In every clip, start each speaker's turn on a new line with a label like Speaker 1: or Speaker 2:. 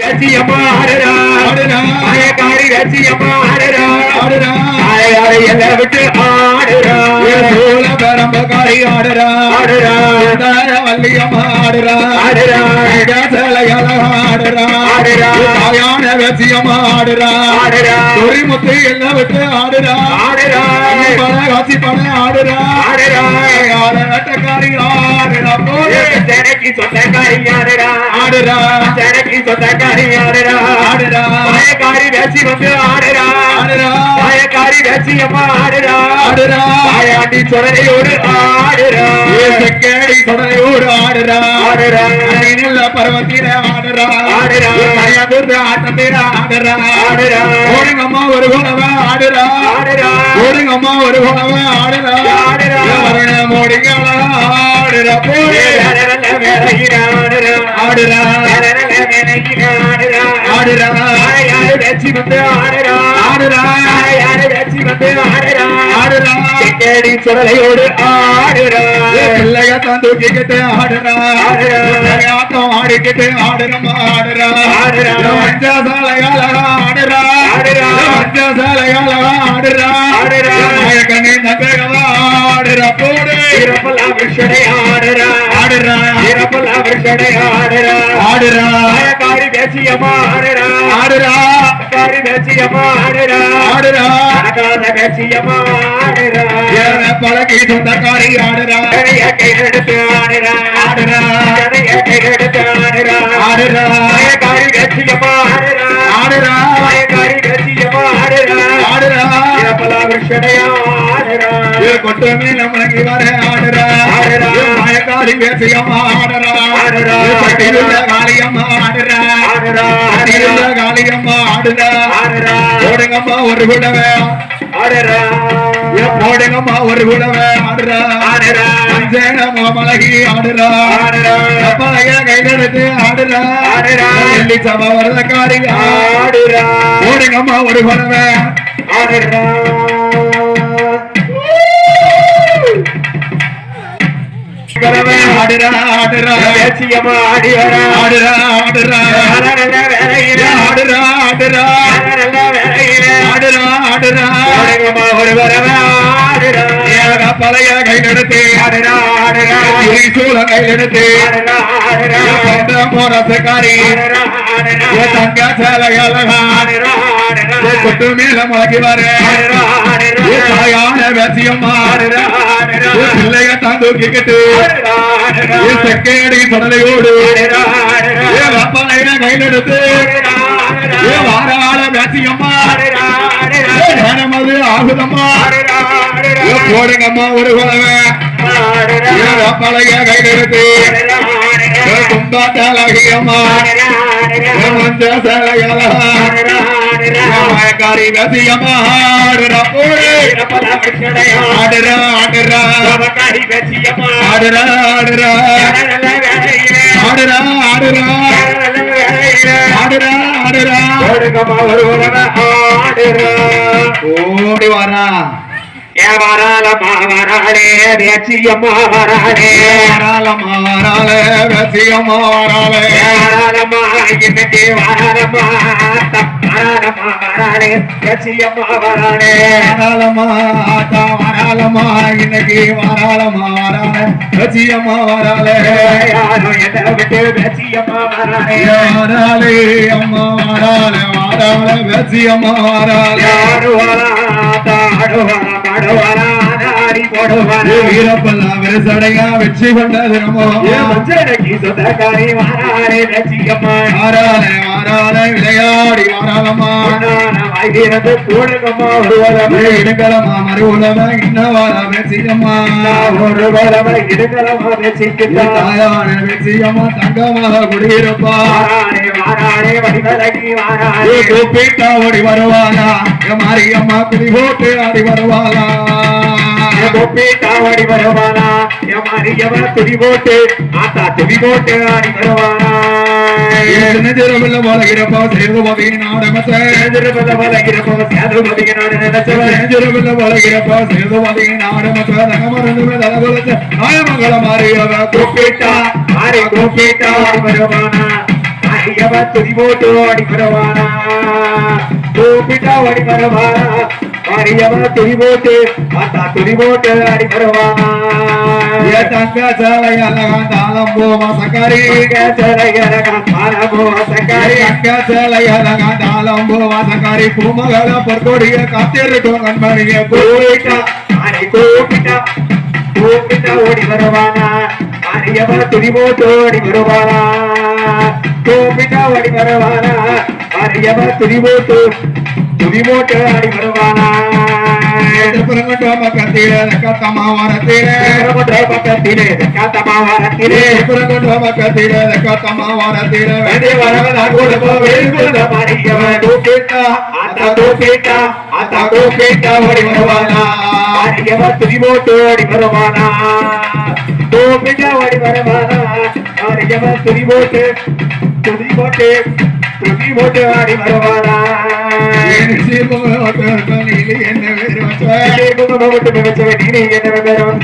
Speaker 1: வெச்சியம்மா ஆடுறா
Speaker 2: ஆடுறா.
Speaker 1: மாயக்காரி வெச்சியம்மா ஆடுறா
Speaker 2: ஆடுறா.
Speaker 1: ஆளையாரை எல்லாம் விட்டு ஆடுறா
Speaker 2: சூழ பெரம்பக்காரி ஆடுறா
Speaker 1: ஆடுறா.
Speaker 2: வள்ளியம்மா ஆடுறா
Speaker 1: ஆடுறா.
Speaker 2: சேலையால ஆடுறா
Speaker 1: ஆடுறா.
Speaker 2: தாயான வெச்சியம்மா ஆடுறா
Speaker 1: ஆடுறா.
Speaker 2: துறைமுத்து எல்லாம் விட்டு ஆடுறா
Speaker 1: ஆடுறா.
Speaker 2: ஆடுறா
Speaker 1: எனக்கு சொந்தக்காரி ஆடுறா.
Speaker 2: ஆடுறா
Speaker 1: எனக்கு சொந்தக்காரி ஆடுறா.
Speaker 2: ஆடுறா.
Speaker 1: மாயக்காரி வெச்சி வந்து ஆடுறா.
Speaker 2: ஆடுறா.
Speaker 1: மாயக்காரி வெச்சியம்மா ஆடுறா.
Speaker 2: ஆடுறா.
Speaker 1: மாயாண்டி சுடலையோடு ஆடுறா.
Speaker 2: கேடி தொடரையோடு ஆடுறா.
Speaker 1: ஆடுறா.
Speaker 2: நல்ல பருவத்தில ஆடுறா.
Speaker 1: ஆடுறா.
Speaker 2: மயங்குற ஆட்டத்தில ஆடுறா.
Speaker 1: ஆடுறா.
Speaker 2: ஓடுங்க அம்மா ஒரு குணவ ஆடுறா.
Speaker 1: ஆடுறா.
Speaker 2: ஓடுங்க அம்மா ஒரு குணவ ஆடுறா.
Speaker 1: ஆடுறா.
Speaker 2: வருண மோடிங்களா ஆடுறா போடு.
Speaker 1: ஆடுறா.
Speaker 2: ஆடுறா.
Speaker 1: யாரு வெச்சி வந்து ஆடுறா
Speaker 2: ஆடுறா.
Speaker 1: யாரு வெச்சி வந்து ஆடுறா
Speaker 2: ஆடுறா.
Speaker 1: கேடி சுடலையோடு ஆடுறா.
Speaker 2: பிள்ளைய தான் தூக்கிக்கிட்டு ஆடுறா. ஆட்டம் ஆடிக்கிட்டு ஆடுறமா ஆடுறா.
Speaker 1: ஆடுறா.
Speaker 2: வஞ்ச சாலையால ஆடுறா.
Speaker 1: ஆடுறா.
Speaker 2: வஞ்ச சாலையால ஆடுறா.
Speaker 1: ஆடுறா.
Speaker 2: கண்ணி நகரவா ஆடுறா. போடு.
Speaker 1: விஷடை ஆடுறா.
Speaker 2: ஆடுறா.
Speaker 1: வீரப்பல்லா விஷடை ஆடுறா.
Speaker 2: ஆடுறா.
Speaker 1: காரி பேச்சியம்மா ஆடுறா.
Speaker 2: ஆடுறா.
Speaker 1: காரி பேச்சியம்மா ஆடுறா.
Speaker 2: ஆடுறா.
Speaker 1: அனகாத பேச்சியம்மா ஆடுறா.
Speaker 2: ஏன பழகி சொந்தக்காரி ஆடுறா.
Speaker 1: கரைய கையெடுத்து ஆடுறா.
Speaker 2: ஆடுறா.
Speaker 1: கரைய கையெடுத்து ஆடுறா.
Speaker 2: ஆடுறா.
Speaker 1: மாயக்காரி பேச்சியம்மா ஆடுறா.
Speaker 2: ஆடுறா.
Speaker 1: மாயக்காரி பேச்சியம்மா ஆடுறா.
Speaker 2: ஆடுறா.
Speaker 1: வீரப்பல்லா விஷடை ஆடுறா.
Speaker 2: ஏ கொட்டு மேல முழங்கி வர ஆடுறா
Speaker 1: ஆடுறா.
Speaker 2: மாயக்காரி பேசியம்மா ஆடுறா
Speaker 1: ஆடுறா.
Speaker 2: ஏ பட்டிருந்த காளியம்மா ஆடுறா
Speaker 1: ஆடுறா.
Speaker 2: பட்டிருந்த காளியம்மா ஆடுறா
Speaker 1: ஆடுறா.
Speaker 2: போடுங்கம்மா ஒரு குடவை
Speaker 1: ஆடுறா
Speaker 2: ஏ போடுங்கம்மா ஒரு குடவை ஆடுறா
Speaker 1: ஆடுறா.
Speaker 2: அஞ்சேன முகமலகி ஆடுறா
Speaker 1: ஆடுறா.
Speaker 2: அப்பைய கைதெடுத்து ஆடுறா
Speaker 1: ஆடுறா.
Speaker 2: எள்ளி சப வரதக்காரி போடுங்கம்மா ஒரு குடவை
Speaker 1: ஆடுறா
Speaker 2: பழைய
Speaker 1: ஆடுறா ஆடுறா.
Speaker 2: சூழ
Speaker 1: ஆடுறா. ஆடுறா
Speaker 2: ஏ தங்க கொட்டு மேல முழங்கி வர
Speaker 1: ஆடுறா ஆடுறா.
Speaker 2: ஏ தாயான வேசியம்மா பிள்ளைய தாந்தூக்கிக்கிட்டு
Speaker 1: ஆடுறா ஆடுறா
Speaker 2: கடலையோடு
Speaker 1: ஆடுறா
Speaker 2: நேரமது ஆகுதம்மா போடுங்கம்மா ஒரு ஓடி வரா
Speaker 1: வராளே வராளே
Speaker 2: வரால வேசியம்மா வரால
Speaker 1: ஏ வராலம்மா இன்னைக்கு வராலம்மா வராலம்மா வராளே பேச்சியம்மா வராளே
Speaker 2: வராலம்மா ஆத்தா வராலம்மா இன்னைக்கு வேசியம்மா வரால
Speaker 1: யாரும் என்ன விட்டு பேச்சியம்மா வராளே
Speaker 2: அம்மா வரால வரால வேசியம்மா வரால
Speaker 1: யாரு வரா தாடு வரா மடு வரா நாடி போடுவாரா
Speaker 2: வீரப்பல்லா விரசடையா வெற்றி கொண்ட தினமோ?
Speaker 1: ஏ மஞ்சளக்கி சொந்தக்காரி வராளே பேச்சியம்மா
Speaker 2: வாரால வாரால விளையாடி வாராலம்மா
Speaker 1: வாய்கிறது கூடுங்கம்மா ஒரு உறவு
Speaker 2: இடுங்களம்மா மறு உலக இன்ன வார வேசியம்மா
Speaker 1: ஒரு உறவை இடுங்களம்மா பேசிக்கிட்டா
Speaker 2: தாயான வேசியம்மா தங்கமாக குடியிருப்பா.
Speaker 1: வாராளே வாராளே வடிவலகி வாராளே.
Speaker 2: ஏ கூப்பிட்டா ஓடி வருவாளா? ஏ மாரியம்மா குடி போட்டு ஆடி வருவாளா?
Speaker 1: கோப்பீட்டா ஆடி வருவானா? என் மாரியவ துடி போட்டு ஆத்தா துடி போட்டு ஆடி வருவானா?
Speaker 2: சேர்ந்து மாறியவ
Speaker 1: கூப்பிட்டா. ஆடி கூப்பிட்டா ஆடி மாரியவ துதி போட்டு வருவானா? கூப்பிட்டா வருவானா? ஆத்தா கூப்பிட்டா அடி ஓடி ஆடி வருவானா?
Speaker 2: புறங்கட்டோம கத்திர கத்தமா வரத்திர
Speaker 1: பிரபுத்திரை பக்கத்திலே காத்தமா வாரத்திலே
Speaker 2: புறங்கட்டோம கத்திர கத்தமா வரத்திர
Speaker 1: வேண்டி வரவன் கொடுப்போ ஆத்தா ஆத்தா ஓடி வருவானா ஓடி வருவானா ஓடி வருவானா துதி போட்டு துதி வருவானா
Speaker 2: என்ன வேறு வச்ச
Speaker 1: என்ன பேரும்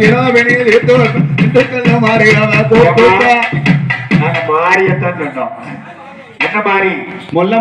Speaker 2: திராவிணியில்
Speaker 1: சொன்னோம் என்ன மாறி?
Speaker 2: முல்ல